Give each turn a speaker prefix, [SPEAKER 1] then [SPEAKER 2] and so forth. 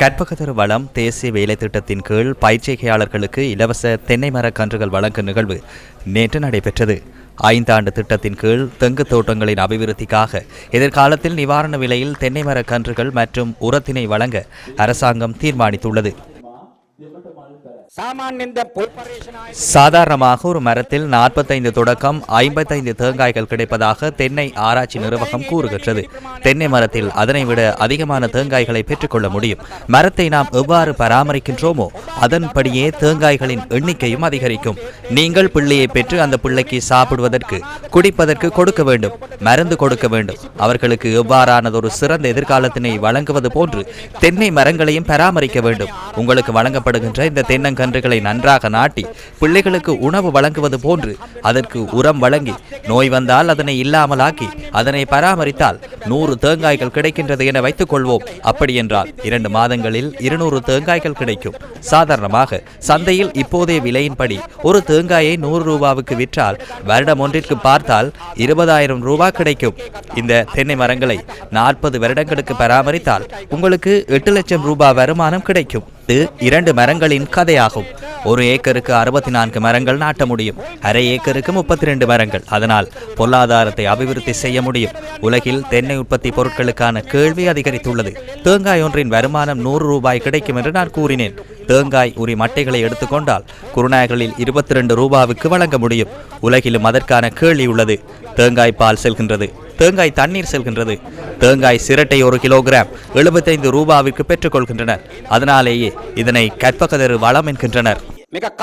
[SPEAKER 1] கற்பகதர் வளம் தேசிய வேலை திட்டத்தின் கீழ் பயிற்சிகையாளர்களுக்கு இலவச தென்னை மரக் கன்றுகள் வழங்கும் நிகழ்வு நேற்று நடைபெற்றது. ஐந்தாண்டு திட்டத்தின் கீழ் தெங்கு தோட்டங்களின் அபிவிருத்திக்காக எதிர்காலத்தில் நிவாரண விலையில் தென்னை மரக் கன்றுகள் மற்றும் உரத்தினை வழங்க அரசாங்கம் தீர்மானித்துள்ளது. சாதாரணமாக ஒரு மரத்தில் நாற்பத்தைந்து தொடக்கம் ஐம்பத்தைந்து தேங்காய்கள் கிடைப்பதாக தென்னை ஆராய்ச்சி நிறுவகம் கூறுகின்றது. தென்னை மரத்தில் அதனை விட அதிகமான தேங்காய்களை பெற்றுக்கொள்ள முடியும். மரத்தை நாம் எவ்வாறு பராமரிக்கின்றோமோ அதன்படியே தேங்காய்களின் எண்ணிக்கையும் அதிகரிக்கும். நீங்கள் பிள்ளையை பெற்று அந்த பிள்ளைக்கு சாப்பிடுவதற்கு குடிப்பதற்கு கொடுக்க வேண்டும் மருந்து கொடுக்க வேண்டும். அவர்களுக்கு எவ்வாறானதொரு சிறந்த எதிர்காலத்தினை வழங்குவது போன்று தென்னை மரங்களையும் பராமரிக்க வேண்டும். உங்களுக்கு வழங்கப்படுகின்ற இந்த தென்னை தென்னங்கன்றுகளை நன்றாக நாட்டி பிள்ளைகளுக்கு உணவு வழங்குவது போன்று அதற்கு உரம் வழங்கி நோய் வந்தால் அதனை இல்லாமலாக்கி அதனை பராமரித்தால் நூறு தேங்காய்கள் கிடைக்கின்றது என வைத்துக் கொள்வோம் அப்படி என்றால் இரண்டு மாதங்களில் இருநூறு தேங்காய்கள் கிடைக்கும். சாதாரணமாக சந்தையில் இப்போதைய விலையின்படி ஒரு தேங்காயை நூறு ரூபாவுக்கு விற்றால் வருடம் ஒன்றிற்கு பார்த்தால் இருபதாயிரம் ரூபாய் கிடைக்கும். இந்த தென்னை மரங்களை நாற்பது வருடங்களுக்கு பராமரித்தால் உங்களுக்கு எட்டு லட்சம் ரூபாய் வருமானம் கிடைக்கும். இது இரண்டு மரங்களின் கதையாகும். ஒரு ஏக்கருக்கு அறுபத்தி நான்கு மரங்கள் நாட்ட முடியும். அரை ஏக்கருக்கு முப்பத்தி ரெண்டு மரங்கள். அதனால் பொருளாதாரத்தை அபிவிருத்தி செய்ய முடியும். உலகில் தென்னை உற்பத்தி பொருட்களுக்கான கேள்வி அதிகரித்துள்ளது. தேங்காய் ஒன்றின் வருமானம் நூறு ரூபாய் கிடைக்கும் என்று நான் கூறினேன். தேங்காய் உரி மட்டைகளை எடுத்துக்கொண்டால் குருநாயகளில் இருபத்தி ரெண்டு ரூபாவுக்கு வழங்க முடியும். உலகிலும் அதற்கான கேள்வி உள்ளது. தேங்காய் பால் செல்கின்றது. தேங்காய் தண்ணீர் செல்கின்றது. தேங்காய் சிரட்டை ஒரு கிலோகிராம் எழுபத்தைந்து ரூபாவிற்கு பெற்றுக்கொள்கின்றனர். அதனாலேயே இதனை கற்பகதரு வளம் என்கின்றனர்.
[SPEAKER 2] மிக